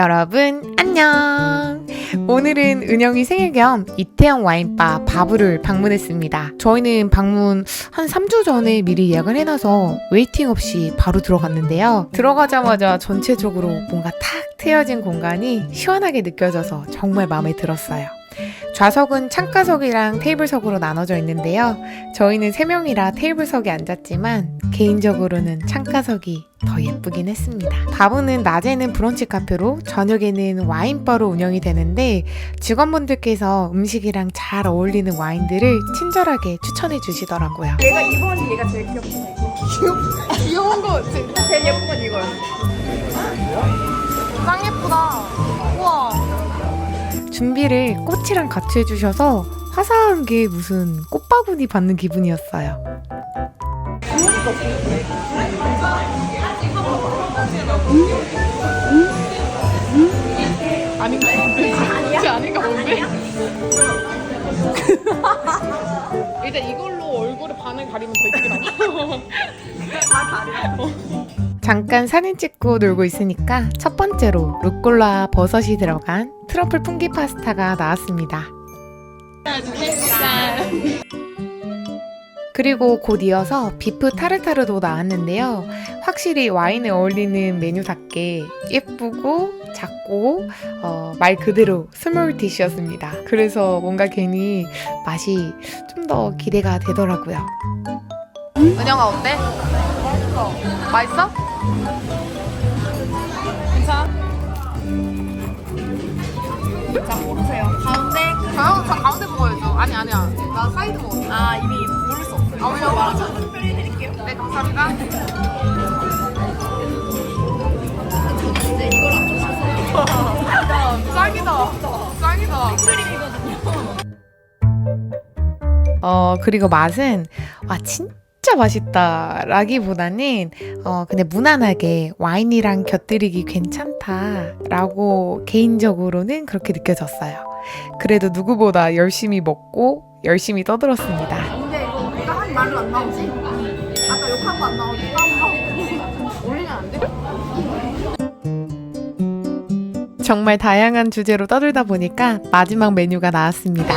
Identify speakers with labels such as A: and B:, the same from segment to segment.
A: 여러분, 안녕! 오늘은 은영이 생일 겸 이태영 와인바 바부를 방문했습니다. 저희는 방문 한 3주 전에 미리 예약을 해놔서 웨이팅 없이 바로 들어갔는데요. 들어가자마자 전체적으로 뭔가 탁 트여진 공간이 시원하게 느껴져서 정말 마음에 들었어요. 좌석은 창가석이랑 테이블석으로 나눠져 있는데요. 저희는 3명이라 테이블석에 앉았지만 개인적으로는 창가석이 더 예쁘긴 했습니다. 바부는 낮에는 브런치 카페로 저녁에는 와인바로 운영이 되는데 직원분들께서 음식이랑 잘 어울리는 와인들을 친절하게 추천해 주시더라고요.
B: 얘가 이번이 얘가 제일 귀엽다 이거
A: 귀여운 거 진짜
B: 제일 예쁜 건 이거야
A: 짱 예쁘다. 우와. 준비를 꽃이랑 같이 해주셔서 화사한 게 무슨 꽃바구니 받는 기분이었어요.
B: 아닌가 본데 아니야? 아닌가 본데 일단 이걸로 얼굴에 반을 가리면 더 이쁘게 나와
A: 잠깐 사진 찍고 놀고 있으니까 첫 번째로 루꼴라 버섯이 들어간 트러플 풍기 파스타가 나왔습니다. 그리고 곧 이어서 비프 타르타르도 나왔는데요. 확실히 와인에 어울리는 메뉴답게 예쁘고 작고 어, 말 그대로 스몰 디시였습니다. 그래서 뭔가 괜히 맛이 좀 더 기대가 되더라고요. 은영아 어때? 맛있어. 맛있어?
B: 괜찮아? 자 고르세요 가운데
A: 저, 저 가운데 먹어야죠. 아니 아니야. 나 사이드 먹었어.
B: 아 이미 고를 수 없어요
A: 아, 왜요?
B: 말하죠 특별히 해드릴게요
A: 네 감사합니다.
B: 이제
A: 짱이다. 짱이다.
B: 크림이거든요
A: 어 그리고 맛은 와 진 짜 맛있다라기보다는 어 근데 무난하게 와인이랑 곁들이기 괜찮다라고 개인적으로는 그렇게 느껴졌어요. 그래도 누구보다 열심히 먹고 열심히 떠들었습니다.
B: 근데 이거 우리가 한 말로 안 나오지? 아까 욕한 거 안 나오지? 올리면 안 돼?
A: 정말 다양한 주제로 떠들다 보니까 마지막 메뉴가 나왔습니다.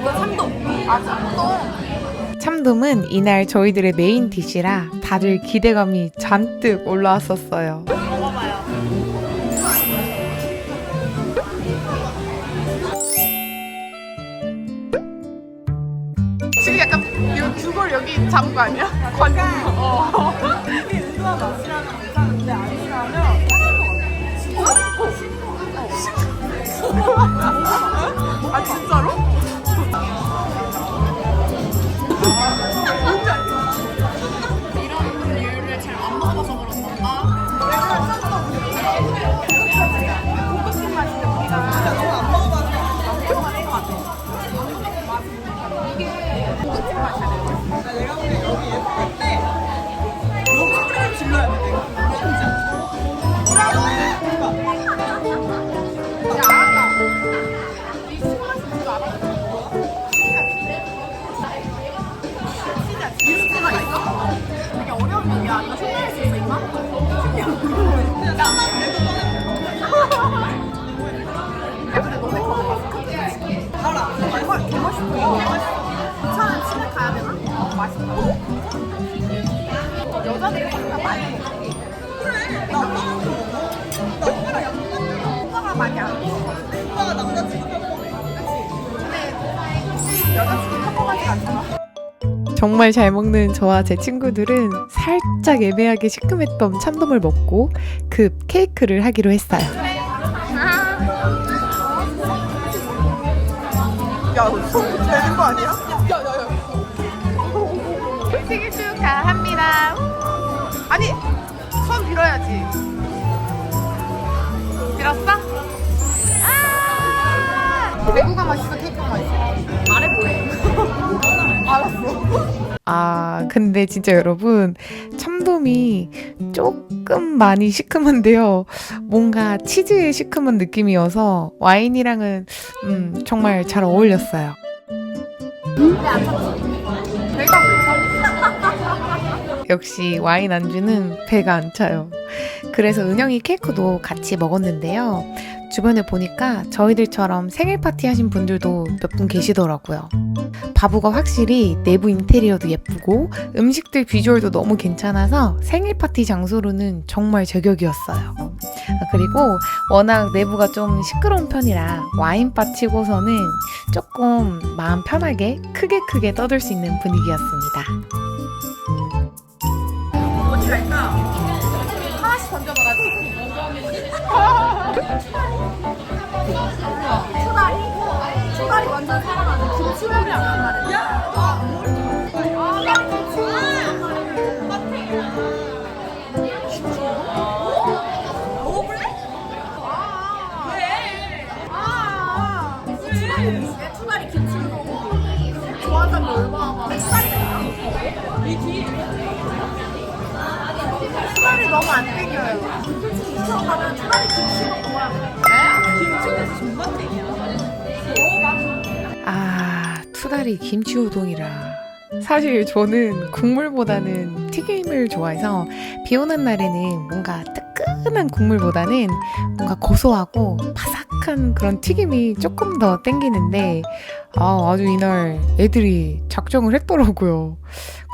B: 이건 삼동 아 삼동
A: 참돔은 이날 저희들의 메인 디시라 다들 기대감이 잔뜩 올라왔었어요. 잡은 거 아니야? 관. 어.
B: 의도한 맛이라면 괜찮은데 아니라면
A: 아 진짜로?
B: 이런 수가 있어? 되게 어려운 얘기야. 이거 설명할 수 있어, 맛있다. 여자들이 오빠가 남자친구 여자친구 평범하지 않잖아.
A: 정말 잘 먹는 저와 제 친구들은 살짝 애매하게 시큼했던 참돔을 먹고 급 케이크를 하기로 했어요.
B: 야, 손 되는 거 아니야? 야, 야, 야.
A: 생일 축하합니다. 아니, 근데 진짜 여러분, 참돔이 조금 많이 시큼한데요. 뭔가 치즈의 시큼한 느낌이어서 와인이랑은 음, 정말 잘 어울렸어요.
B: 사?
A: 역시 와인 안주는 배가 안 차요. 그래서 은영이 케이크도 같이 먹었는데요. 주변에 보니까 저희들처럼 생일 파티 하신 분들도 몇 분 계시더라고요. 바부가 확실히 내부 인테리어도 예쁘고 음식들 비주얼도 너무 괜찮아서 생일 파티 장소로는 정말 제격이었어요. 아, 그리고 워낙 내부가 좀 시끄러운 편이라 와인바 치고서는 조금 마음 편하게 크게 크게 떠들 수 있는 분위기였습니다.
B: 초다리? 초다리 완전 사랑하는. 야! 아? 아, 왜? 아, 왜? 초다리 김치우동 좋아한다는 게 얼마나 많아. 이 뒤에. 추가리 너무 안 땡겨요. 가면 먹어야 돼. 김치는 존맛땡이야.
A: 아, 투다리 김치 우동이라. 사실 저는 국물보다는 튀김을 좋아해서 비 오는 날에는 뭔가 뜨끈한 국물보다는 뭔가 고소하고 바삭 한 그런 튀김이 조금 더 땡기는데 아, 아주 이날 애들이 작정을 했더라고요.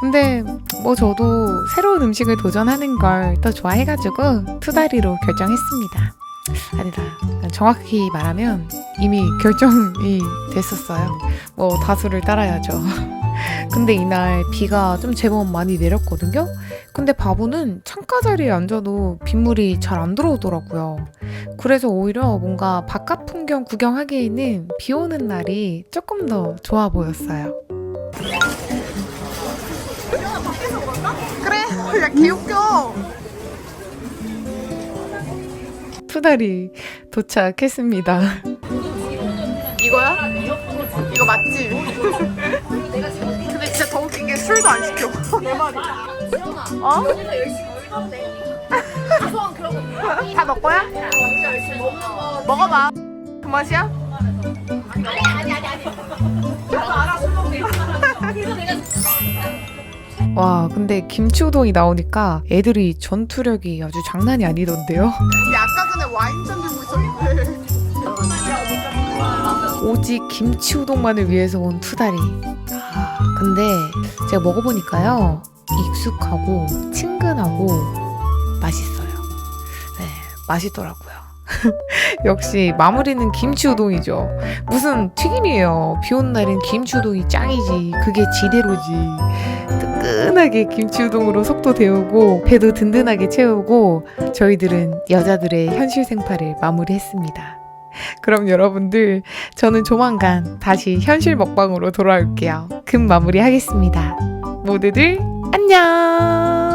A: 근데 뭐 저도 새로운 음식을 도전하는 걸더 좋아해가지고 투다리로 결정했습니다. 아니다. 정확히 말하면 이미 결정이 됐었어요. 뭐 다수를 따라야죠. 근데 이날 비가 좀 제법 많이 내렸거든요. 근데 바보는 창가 자리에 앉아도 빗물이 잘 안 들어오더라고요. 그래서 오히려 뭔가 바깥 풍경 구경하기에는 비 오는 날이 조금 더 좋아 보였어요.
B: 그래, 야, 개웃겨.
A: 투다리 도착했습니다.
B: 이거야? 이거 맞지? 근데 진짜 더 웃긴 게 술도 안 시켜. 내 말이. 어? 다먹 거야? 먹어봐. 그 맛이야?
A: 와, 근데 김치 우동이 나오니까 애들이 전투력이 아주 장난이 아니던데요.
B: 야, 아까 전에 와인잔 들고 있었는데.
A: 오직 김치 우동만을 위해서 온 투다리. 아, 근데 제가 먹어보니까요. 익숙하고 친근하고 맛있어요. 네, 맛있더라고요. 역시 마무리는 김치 우동이죠. 무슨 튀김이에요. 비 오는 날엔 김치 우동이 짱이지. 그게 지대로지. 뜨끈하게 김치 우동으로 속도 데우고 배도 든든하게 채우고 저희들은 여자들의 현실 생활을 마무리했습니다. 그럼 여러분들 저는 조만간 다시 현실 먹방으로 돌아올게요. 금 마무리 하겠습니다. 모두들 안녕!